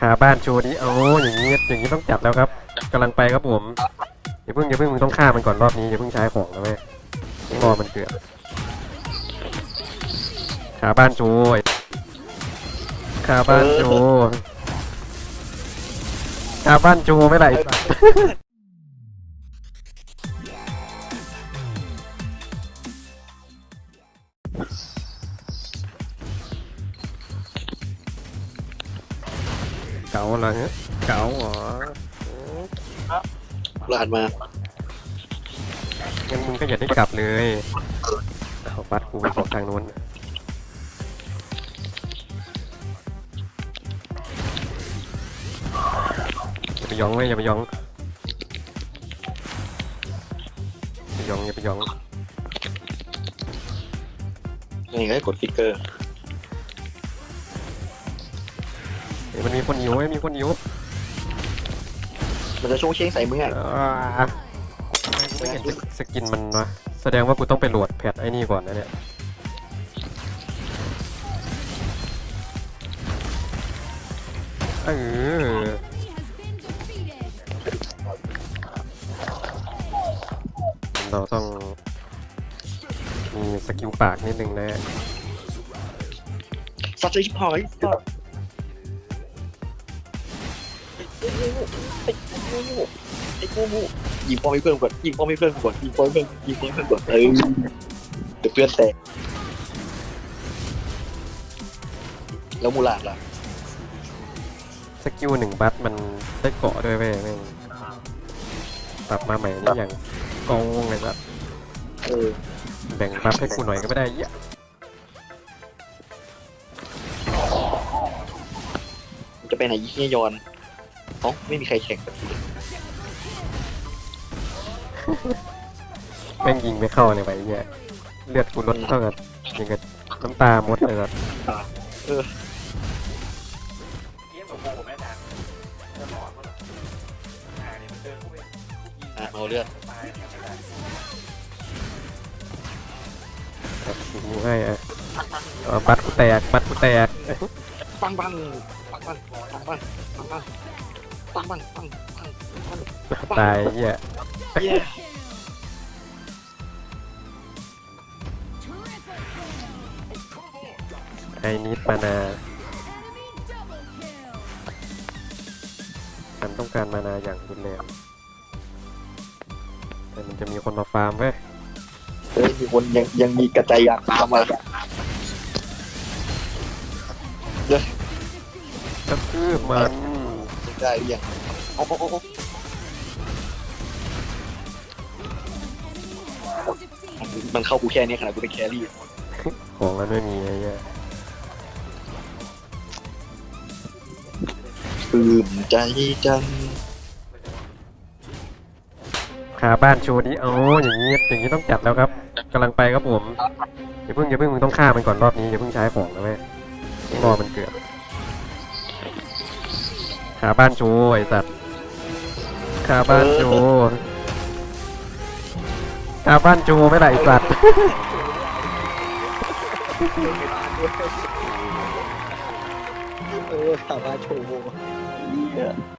ขาบ้านโชว์นี้โอ้อย่างนี้อย่างนี้ต้องจัดแล้วครับกำลังไปครับผมอย่าเพิ่งอย่าเพิ่งมึงต้องฆ่ามันก่อนรอบนี้อย่าเพิ่งใช้ของนะเว้ยต้องรอมันเกิดขาบ้านโชว์ขาบ้านโชว์ขาบ้านโชว์ไม่ไหล เก๋าเหรอฮะเก๋าเหรอลาดมายังมึงก็อย่าได้กลับเลยเอาปัดกูไปบอกทางนู้นอย่าไปยองเว้ยอย่าไปยองอย่าไปยองอย่าไปยอง นี่ก็กดฟิกเกอร์ เฮ้ยมันมีคนหิวเว้ยมีคนหิวมันจะชงเชงใส่มึงอะอ่าไม่เห็นสกินมันวะแสดงว่ากูต้องไปโหลดแพทไอ้นี่ก่อนนะเนี่ยเออเราต้องมีสกิลปากนิดนึงนะสัตว์ ไอ้กูยิงป้อมให้เพื่อนก่อนยิงป้อมให้เพื่อนก่อนยิงป้อมให้เพื่อนยิงป้อมให้เพื่อนก่อนเออเดี๋ยวเพื่อนแตกแล้วมูลาดล่ะสกิลหนึ่งบัตมันได้เกาะด้วยเว้ยแม่งปรับมาใหม่นี่อย่างกองเลยละเออแบ่งบัฟให้กูหน่อยก็ไม่ได้เหี้ยมันจะไปไหนยี่ยอน เอ้าไม่มีใครแข่งกับกูเลยแม่งยิงไม่เข้าเลยไปเนี่ยเลือดกูลดเท่ากับยังกับน้ำตามดเลยละเอออะเอาเลือดครับกูให้อะเอาบัตกูแตกบัตกูแตกปังปังปังปังปังปังปัง ปังปังปังปังปังปังตายเหี้ยเย้ไอ้นิดมานา ฉันต้องการมานาอย่างรุนแรงแต่มันจะมีคนมาฟาร์มเว้ยเฮ้ยมีคนยังยังมีกระจายอยากตามมากระทืบมัน ได้หรือยังเอาเอาเอาเอามันเข้ากูแค่นี้ขนาดกูเป็นแครี่ของมันไม่มีไอ้เหี้ยปลื้มใจจังขาบ้านโชว์นี้โอ้อย่างนี้อย่างนี้ต้องจัดแล้วครับกำลังไปครับผมอย่าเพิ่งอย่าเพิ่งมึงต้องฆ่ามันก่อนรอบนี้อย่าเพิ่งใช้ของนะเว้ยต้องรอมันเกิด คาบ้านโชว์ไอสัตว์คาบ้านโชว์ขาบ้านโชว์ไม่ไหลสัตว์ เออสามารถโชว์